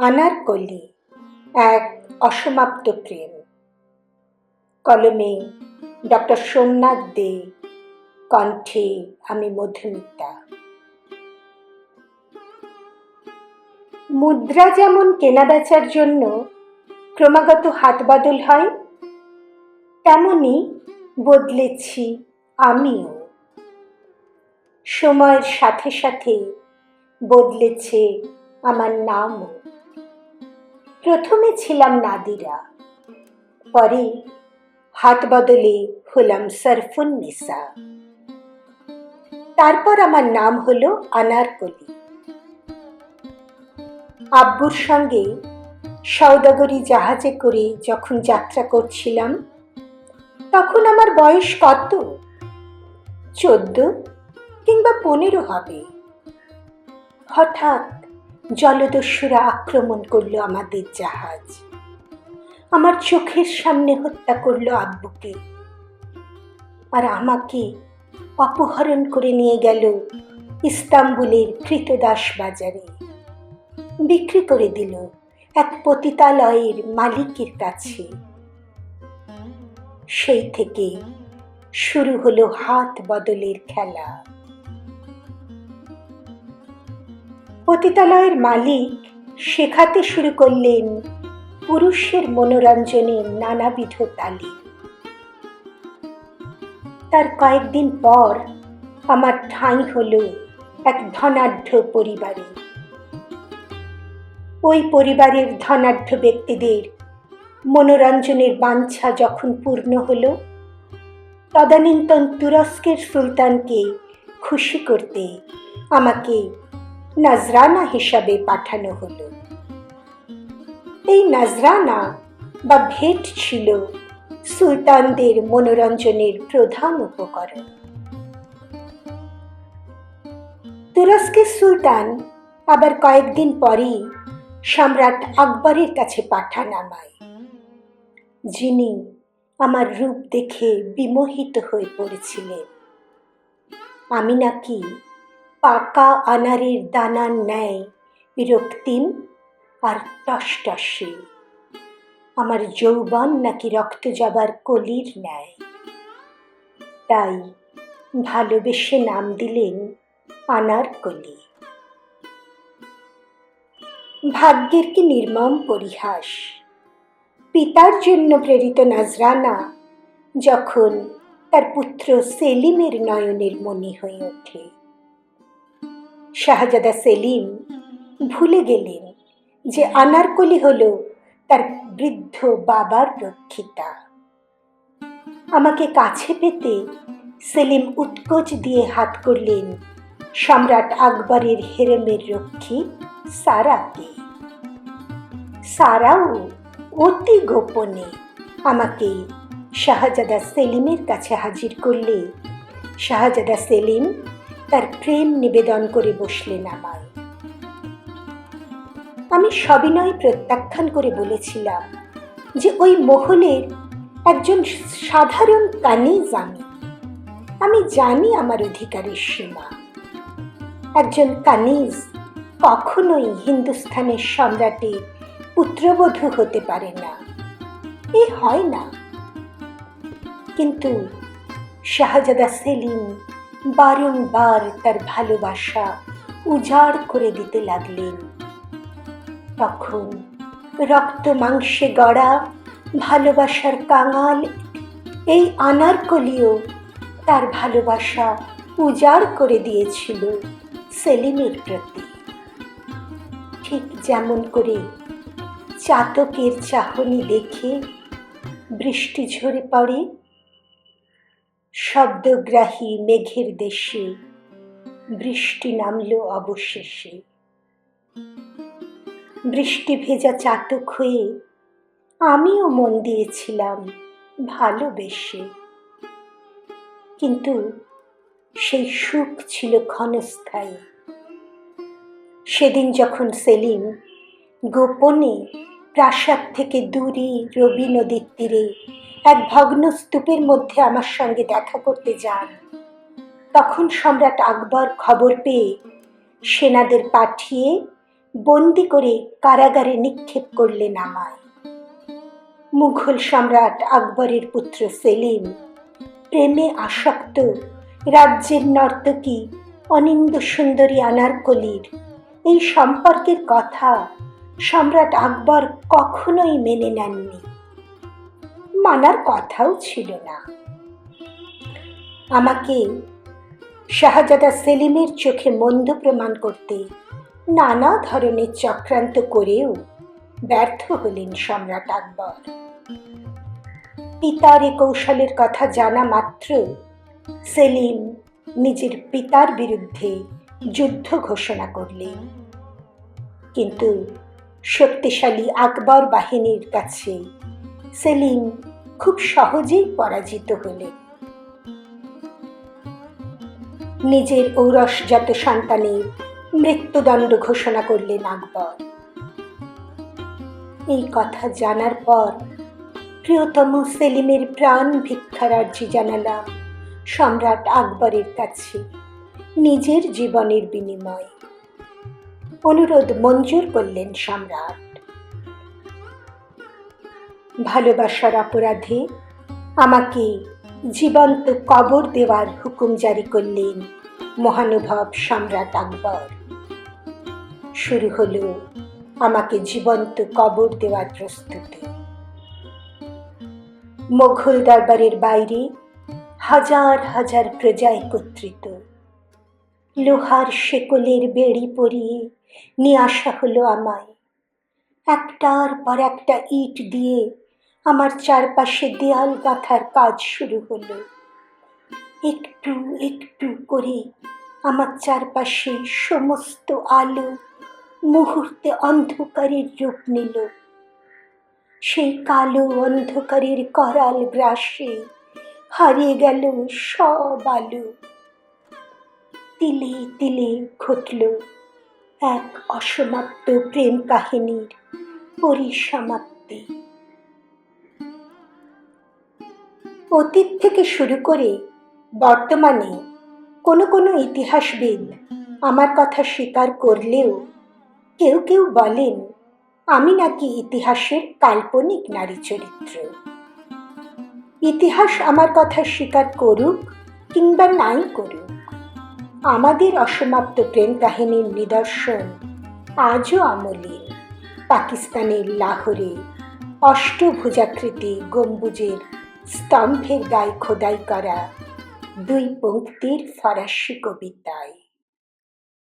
আনারকলি এক অসমাপ্ত প্রেম। কলমে ডক্টর সোমনাথ দে, কণ্ঠে আমি মধুমিতা। মুদ্রা যেমন কেনাবেচার জন্য ক্রমাগত হাত বদল হয়, তেমনি বদলেছি আমিও। সময়ের সাথে সাথে বদলেছে আমার নামও। প্রথমে ছিলাম নাদিরা, পরে হাত বদলে হলাম সরফুন্নেসা তারপর আমার নাম হলো আনারকলি। আব্বুর সঙ্গে সৌদাগরি জাহাজে করে যখন যাত্রা করছিলাম, তখন আমার বয়স কত? চোদ্দ কিংবা পনেরো হবে। হঠাৎ জলদস্যুরা আক্রমণ করল আমাদের জাহাজ। আমার চোখের সামনে হত্যা করল আব্বুকে। আর আমাকে অপহরণ করে নিয়ে গেল ইস্তাম্বুলের কৃতদাস বাজারে। বিক্রি করে দিল এক পতিতালয়ের মালিকের কাছে। সেই থেকে শুরু হলো হাত বদলের খেলা। পতিতালয়ের মালিক শেখাতে শুরু করলেন পুরুষের মনোরঞ্জনের নানাবিধ তালি। তার কয়েকদিন পর আমার ঠাঁই হল এক ধনাঢ্য পরিবারে। ওই পরিবারের ধনাঢ্য ব্যক্তিদের মনোরঞ্জনের বাঞ্ছা যখন পূর্ণ হলো, তদানীন্তন তুরস্কের সুলতানকে খুশি করতে আমাকে নাজরানা হিসাবে পাঠানো হলো। এই নাজরানা বা ভেট ছিল সুলতানদের মনোরঞ্জনের প্রধান উপকরণ। তুরস্কের সুলতান আবার কয়েকদিন পরেই সম্রাট আকবরের কাছে পাঠান আমায়। যিনি আমার রূপ দেখে বিমোহিত হয়ে পড়েছিলেন। আমি নাকি পাকা আনারের দানার ন্যায় রক্তিম আর টসটসে। আমার যৌবন নাকি রক্ত যাবার কলির ন্যায়। তাই ভালোবেসে নাম দিলেন আনারকলি ভাগ্যের কি নির্মম পরিহাস। পিতার জন্য প্রেরিত নাজরানা যখন তার পুত্র সেলিমের নয়নের মনি হয়ে ওঠে। শাহজাদা সেলিম ভুলে গেলেন যে আনারকলি হল তার বৃদ্ধ বাবার রক্ষিতা। আমাকে কাছে পেতে সেলিম উৎকোচ দিয়ে হাত করলেন সম্রাট আকবরের হেরেমের রক্ষী সারাকে। সারাও অতি গোপনে আমাকে শাহজাদা সেলিমের কাছে হাজির করলে। শাহজাদা সেলিম তার প্রেম নিবেদন করে বসলেন আমায়। আমি সবিনয় প্রত্যাখ্যান করে বলেছিলাম যে ওই মহলের একজন সাধারণ কানিজ আমি আমি জানি আমার অধিকারের সীমা। একজন কানিজ কখনোই হিন্দুস্থানের সম্রাটে পুত্রবধূ হতে পারে না। এ হয় না। কিন্তু শাহজাদা সেলিম বারংবার তার ভালোবাসা উজাড় করে দিতে লাগলেন। তখন রক্ত মাংসে গড়া ভালোবাসার কাঙাল, এই আনারকলিও তার ভালোবাসা উজাড় করে দিয়েছিল সেলিমের প্রতি। ঠিক যেমন করে চাতকের চাহনি দেখে বৃষ্টি ঝরে পড়ে শব্দগ্রাহী মেঘের দেশে বৃষ্টি নামল অবশেষে। বৃষ্টি ভেজা চাতক হয়ে আমিও মন দিয়েছিলাম ভালোবেসে। কিন্তু সেই সুখ ছিল ক্ষণস্থায়ী। সেদিন যখন সেলিম গোপনে প্রাসাদ থেকে দূরে রবি নদীর তীরে এক ভগ্ন স্তূপের মধ্যে আমার সঙ্গে দেখা করতে যান। তখন সম্রাট আকবর খবর পেয়ে সেনাদের পাঠিয়ে বন্দি করে কারাগারে নিক্ষেপ করলেন আমায়। মুঘল সম্রাট আকবরের পুত্র সেলিম প্রেমে আসক্ত রাজ্যের নর্তকী অনিন্দ সুন্দরী আনারকলির এই সম্পর্কের কথা সম্রাট আকবর কখনোই মেনে নেননি। মানার কথাও ছিল না। আমাকে শাহজাদা সেলিমের চোখে মন্দ প্রমাণ করতে নানা ধরনের চক্রান্ত করেও ব্যর্থ হলেন সম্রাট আকবর। পিতার এ কৌশলের কথা জানা মাত্র সেলিম নিজের পিতার বিরুদ্ধে যুদ্ধ ঘোষণা করলেন। কিন্তু শক্তিশালী আকবর বাহিনীর কাছে সেলিম খুব সহজেই পরাজিত হলেন নিজের ঔরসজাত সন্তানের মৃত্যুদণ্ড ঘোষণা করলেন আকবর। এই কথা জানার পর প্রিয়তম সেলিমের প্রাণ ভিক্ষারার্জি জানালাম সম্রাট আকবরের কাছে নিজের জীবনের বিনিময়ে। অনুরোধ মঞ্জুর করলেন সম্রাট। ভালোবাসার অপরাধে আমাকে জীবন্ত কবর দেওয়ার হুকুম জারি করলেন মহানুভব সম্রাট আকবর। শুরু হলো আমাকে জীবন্ত কবর দেওয়ার প্রস্তুতি। মোঘল দরবারের বাইরে হাজার হাজার প্রজা একত্রিত। লোহার শেকলের বেড়ি পরিয়ে নিয়ে আসা হলো আমায়। একটার পর একটা ইট দিয়ে আমার চারপাশে দেয়াল গাঁথার কাজ শুরু হলো। একটু একটু করে আমার চারপাশে সমস্ত আলো মুহূর্তে অন্ধকারের রূপ নিল। সেই কালো অন্ধকারের করাল গ্রাসে হারিয়ে গেল সব আলো। তিলে তিলে ঘটল এক অসমাপ্ত প্রেম কাহিনীর পরিসমাপ্তি। অতীত থেকে শুরু করে বর্তমানে কোনো কোনো ইতিহাসবিদ আমার কথা স্বীকার করলেও কেউ কেউ বলেন, আমি নাকি ইতিহাসের কাল্পনিক নারী চরিত্র। ইতিহাস আমার কথা স্বীকার করুক কিংবা নাই করুক, আমাদের অসমাপ্ত প্রেম কাহিনীর নিদর্শন আজও আমলিন পাকিস্তানের লাহোরে অষ্টভুজাকৃতি গম্বুজের স্তম্ভের গায়ে খোদাই করা দুই পঙ্ক্তির ফরাসি কবিতায়।